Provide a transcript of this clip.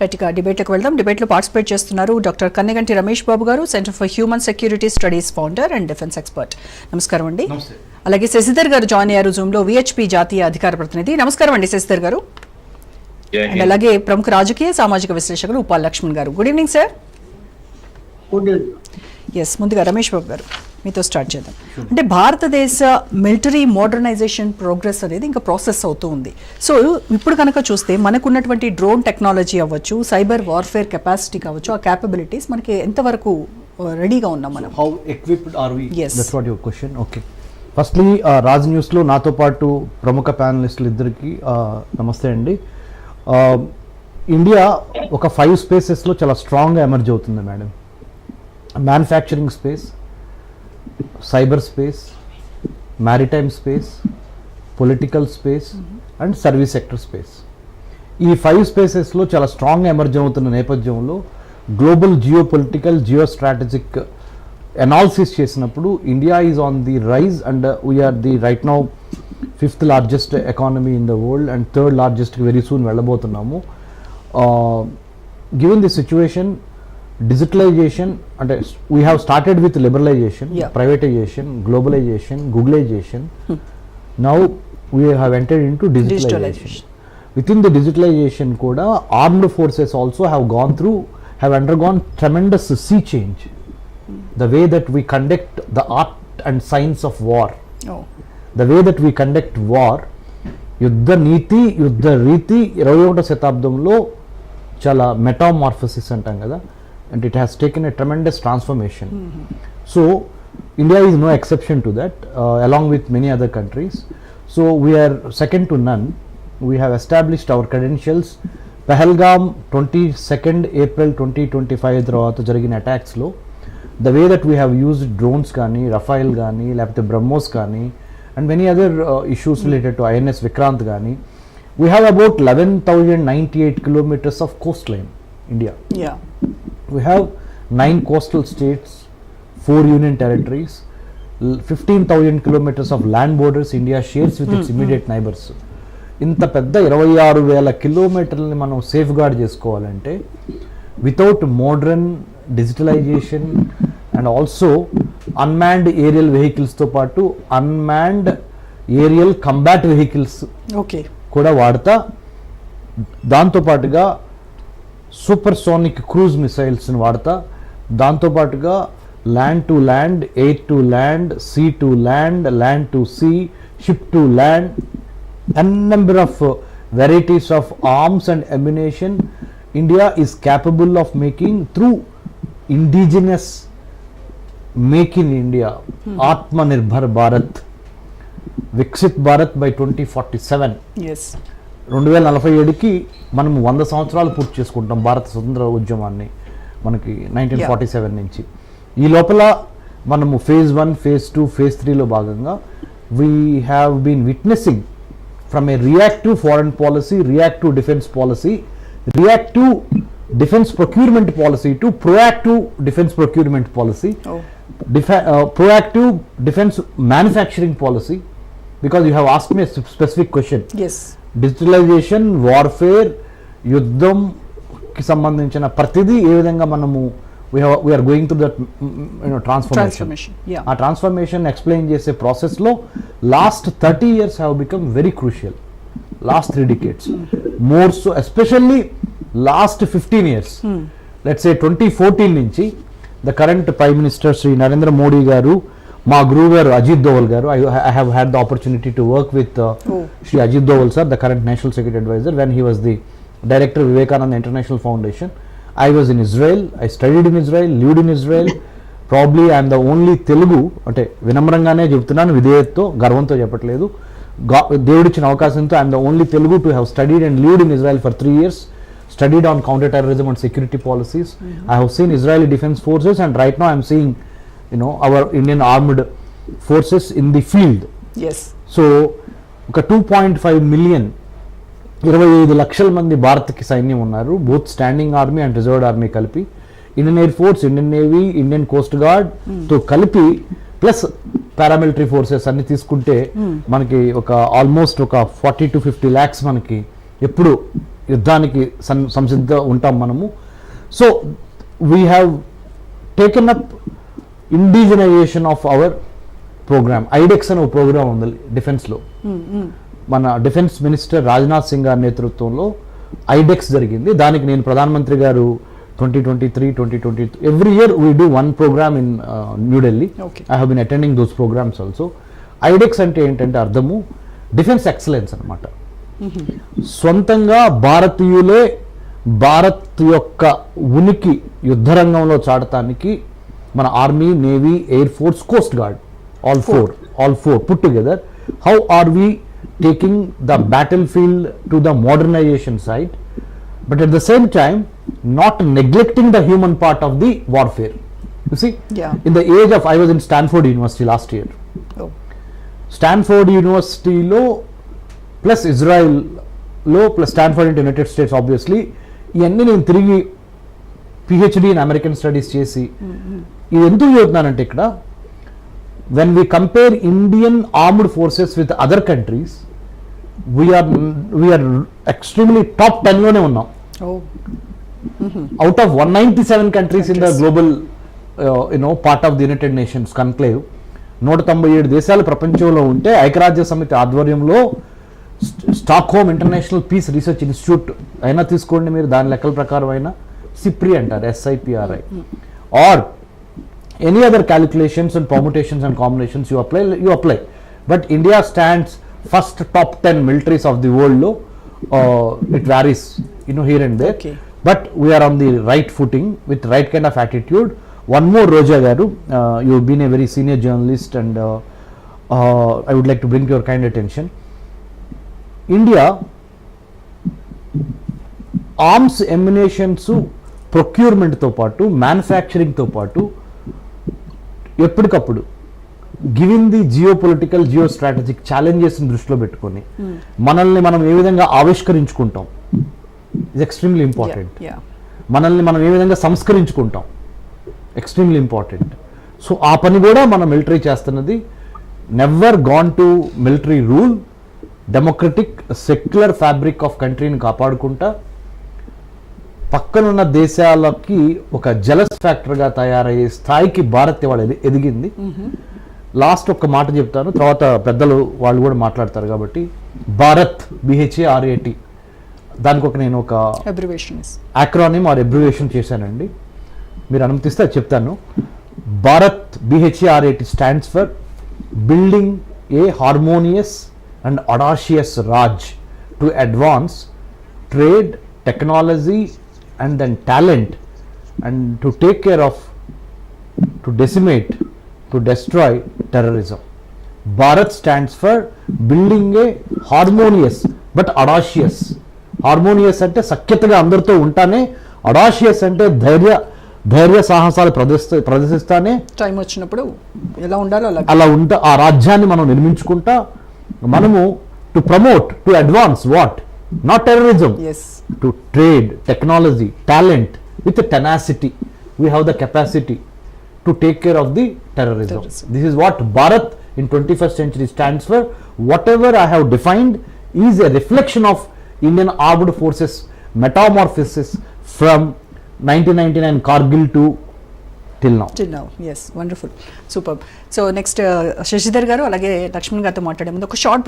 Right ఇక డిబేట్లకు వెళ్దాం. డిబేట్లో పార్టిసిపేట్ చేస్తున్నారు doctor Kanneganti Ramesh Babu garu center for human security studies founder and defence expert. నమస్కారం అండి. నమస్తే. అలాగే శశిధర్ గారు జాయిన్ అయ్యారు జూమ్లో విహెచ్పి జాతీయ అధికార ప్రతినిధి. నమస్కారం అండి శశిధర్ గారు. అండ్. అలాగే ప్రముఖ రాజకీయ సామాజిక విశ్లేషకులు ఉపాల్ లక్ష్మణ్ గారు. Good evening sir. ఎస్ ముందుగా రమేష్ బాబు గారు. మీతో స్టార్ట్ చేద్దాం. అంటే భారతదేశ మిలిటరీ మోడర్నైజేషన్ ప్రోగ్రెస్ అనేది ఇంకా ప్రాసెస్ అవుతూ ఉంది. సో ఇప్పుడు కనుక చూస్తే మనకున్నటువంటి డ్రోన్ టెక్నాలజీ అవ్వచ్చు సైబర్ వార్ఫేర్ కెపాసిటీ కావచ్చు ఆ క్యాపబిలిటీస్ మనకి ఎంతవరకు రెడీగా ఉన్నాం మనం? How equipped are we Yes. That's what your question okay firstly Raj న్యూస్లో నాతో పాటు ప్రముఖ ప్యానలిస్టులు ఇద్దరికి నమస్తే అండి. ఇండియా ఒక ఫైవ్ స్పేసెస్లో చాలా స్ట్రాంగ్గా ఎమర్జ్ అవుతుంది madam. Manufacturing space cyber space maritime space political space and service sector space. ఈ ఫైవ్ స్పేసెస్లో చాలా స్ట్రాంగ్ ఎమర్జ్ అవుతున్న నేపథ్యంలో global geo political geo strategic analysis చేసినప్పుడు India is on the rise and we're the right now fifth largest economy in the world and third largest very soon వెళ్ళబోతున్నాము. Given the situation digitalisation అంటే we have started with liberalization. Privatization globalization googlization now we have entered into digitalization Digitalization. within the digitalization kuda armed forces also have gone through have undergone tremendous sea change the way that we conduct the art and science of war the way that we conduct war యుద్ధ నీతి యుద్ధ రీతి ఇరవై ఒకటో శతాబ్దంలో చాలా metamorphosis అంటాం కదా and it has taken a tremendous transformation so India is no exception to that along with many other countries so we're second to none we have established our credentials Pahalgam twenty second April twenty twenty five తర్వాత జరిగిన అటాక్స్లో the way that we have used drones కానీ Rafale కానీ లేకపోతే బ్రహ్మోస్ కానీ and many other issues related to INS Vikrant కానీ we have about eleven thousand ninety eight kilometres of coast line India yeah we have nine coastal states, four union territories, l- 15,000 kilometers of land borders India shares with its immediate neighbors. ఇంత పెద్ద ఇరవై ఆరు వేల కిలోమీటర్లని మనం safeguard చేసుకోవాలంటే without modern digitalization and also unmanned aerial వెహికల్స్తో పాటు unmanned aerial combat vehicles okay కూడా వాడతా దాంతోపాటుగా సూపర్ సోనిక్ క్రూజ్ మిసైల్స్ని వాడతా. దాంతోపాటుగా land to land air to land sea to land land to sea ship to land. An number of varieties of arms and ammunition India is capable of making through indigenous make in India Atmanirbhar Bharat Viksit Bharat by twenty forty seven రెండు వేల నలభై ఏడుకి మనం వంద సంవత్సరాలు పూర్తి చేసుకుంటాం భారత స్వతంత్ర ఉద్యమాన్ని మనకి నైన్టీన్. ఫార్టీ సెవెన్ నుంచి ఈ లోపల మనము phase one phase two phase త్రీలో భాగంగా we have been witnessing from a reactive foreign policy reactive defence policy reactive defence procurement policy to proactive defence procurement policy Oh. Defa- uh, proactive defense have asked me a sp- specific question. Yes digitalization warfare యుద్ధంకి సంబంధించిన ప్రతిదీ ఏ విధంగా మనము we're going through that transformation transformation yeah uh transformation explain చేసే ప్రాసెస్లో last thirty years have become very crucial last three decades more so especially last fifteen years let's a twenty fourteen నుంచి the current prime minister Shri Narendra Modi garu మా గురువు గారు Ajit Doval garu. I I have had the opportunity to work with. Shri Ajit Doval sir the current national secretary adviser when he was the director Vivekananda international foundation I was in Israel I studied in Israel lived in Israel probably I'm the only Telugu అంటే వినమ్రంగానే చెప్తున్నాను విధేయతతో గర్వంతో చెప్పట్లేదు. గా దేవుడిచ్చిన అవకాశంతో I'm the only Telugu to have studied and lived in Israel for three years studied on counter-terrorism and security policies. I have seen Israeli defense forces, and right now I'm seeing, you know, our Indian armed forces in the field. Yes so ఒక two point five million ఇరవై ఐదు లక్షల మంది భారత్కి సైన్యం ఉన్నారు. Both standing army and reserved army కలిపి Indian air force Indian navy Indian coast గార్డ్తో కలిపి ప్లస్ పారామిలిటరీ ఫోర్సెస్ అన్ని తీసుకుంటే మనకి ఒక ఆల్మోస్ట్ ఒక ఫార్టీ టు ఫిఫ్టీ ల్యాక్స్ మనకి ఎప్పుడు యుద్ధానికి సంసిద్ధ ఉంటాం మనము. So we have taken up indigenization of our programme iDEX అనే ఒక ప్రోగ్రామ్ ఉంది డిఫెన్స్లో మన డిఫెన్స్ మినిస్టర్ రాజ్నాథ్ సింగ్ గారి నేతృత్వంలో ఐడెక్స్ జరిగింది. దానికి నేను ప్రధానమంత్రి గారు twenty twenty three twenty twenty every year we do one programme in New Delhi. I have been attending those programmes also iDEX అంటే ఏంటంటే అర్థము డిఫెన్స్ ఎక్సలెన్స్ అనమాట సొంతంగా భారతీయులే భారత్ యొక్క ఉనికి యుద్ధరంగంలో చాటటానికి మన army navy air force coast guard all four all four put together how are we taking the battlefield to the modernization side but at the same time not neglecting the human part of the warfare you see Yeah. In the age of I was in Stanford university last year Oh, Stanford యూనివర్సిటీలో plus ఇజ్రాయిల్లో plus Stanford ఇంటి United States obviously ఇవన్నీ నేను తిరిగి PhD in American studies చేసి ఇది ఎందుకు చెబుతున్నానంటే ఇక్కడ when we compare Indian armed forces with other countries we're we're extremely top టెన్లోనే ఉన్నాం. oh, out of 197 countries in the global uh, you know part of the united nations conclave నూట తొంభై ఏడు దేశాలు ప్రపంచంలో ఉంటే ఐక్యరాజ్య సమితి ఆధ్వర్యంలో Stockholm international peace research institute అయినా తీసుకోండి మీరు దాని లెక్కల ప్రకారం అయినా. సిప్రి అంటారు SIPRI or any other calculations and permutations and combinations you apply you apply but India stands first top ten militaries of the వరల్డ్లో it varies you know here and they Okay. But we're on the right footing with right kind of attitude one more Roja garu you been a very senior journalist and I would like to bring your kind attention India arms ammunitions ప్రొక్యూర్మెంట్తో పాటు మ్యానుఫ్యాక్చరింగ్తో పాటు ఎప్పటికప్పుడు giving the geo political geo strategic ఛాలెంజెస్ని దృష్టిలో పెట్టుకొని మనల్ని మనం ఏ విధంగా ఆవిష్కరించుకుంటాం? Is extremely important. మనల్ని మనం ఏ విధంగా సంస్కరించుకుంటాం? ఎక్స్ట్రీమ్లీ ఇంపార్టెంట్ సో ఆ పని కూడా మన మిలిటరీ చేస్తున్నది. Never gone to military rule democratic secular fabric of కంట్రీని కాపాడుకుంటా. పక్కనున్న దేశాలకి ఒక జలస్ ఫ్యాక్టర్గా తయారయ్యే స్థాయికి భారత్ ఎది- ఎదిగింది. లాస్ట్ ఒక్క మాట చెప్తాను తర్వాత పెద్దలు వాళ్ళు కూడా మాట్లాడతారు కాబట్టి. భారత్ బిహెచ్ఏ ఆర్ఏటి దానికి ఒక నేను ఒక. యాక్రానిమ్ ఆర్ ఎబ్రివేషన్ చేశానండి. మీరు అనుమతిస్తే చెప్తాను. Bharat B H A R A T stands for building a harmonious and audacious raj to advance trade technology and then talent and to take care of to decimate to destroy terrorism Bharat stands for building a harmonious but audacious harmonious అంటే సఖ్యతగా అందరితో ఉంటానే audacious అంటే ధైర్య ధైర్య సాహసాలు ప్రదర్శిస్తా ప్రదర్శిస్తానే. Time వచ్చినప్పుడు ఎలా ఉండాలో అలా అలా ఉంటా ఆ రాజ్యాన్ని మనం నిర్మించుకుంటా మనము to promote to advance what Not terrorism yes to trade, technology, talent with the tenacity. We have the capacity to take care of the terrorism. Terrorism. This is what Bharat in 21st century stands for. Whatever I have defined is a reflection of Indian armed forces metamorphosis from 1999 Kargil to till now. Till now is wonderful super so next Shashidhar garu అలాగే లక్ష్మణ్ గారితో మాట్లాడే ముందు ఒక short break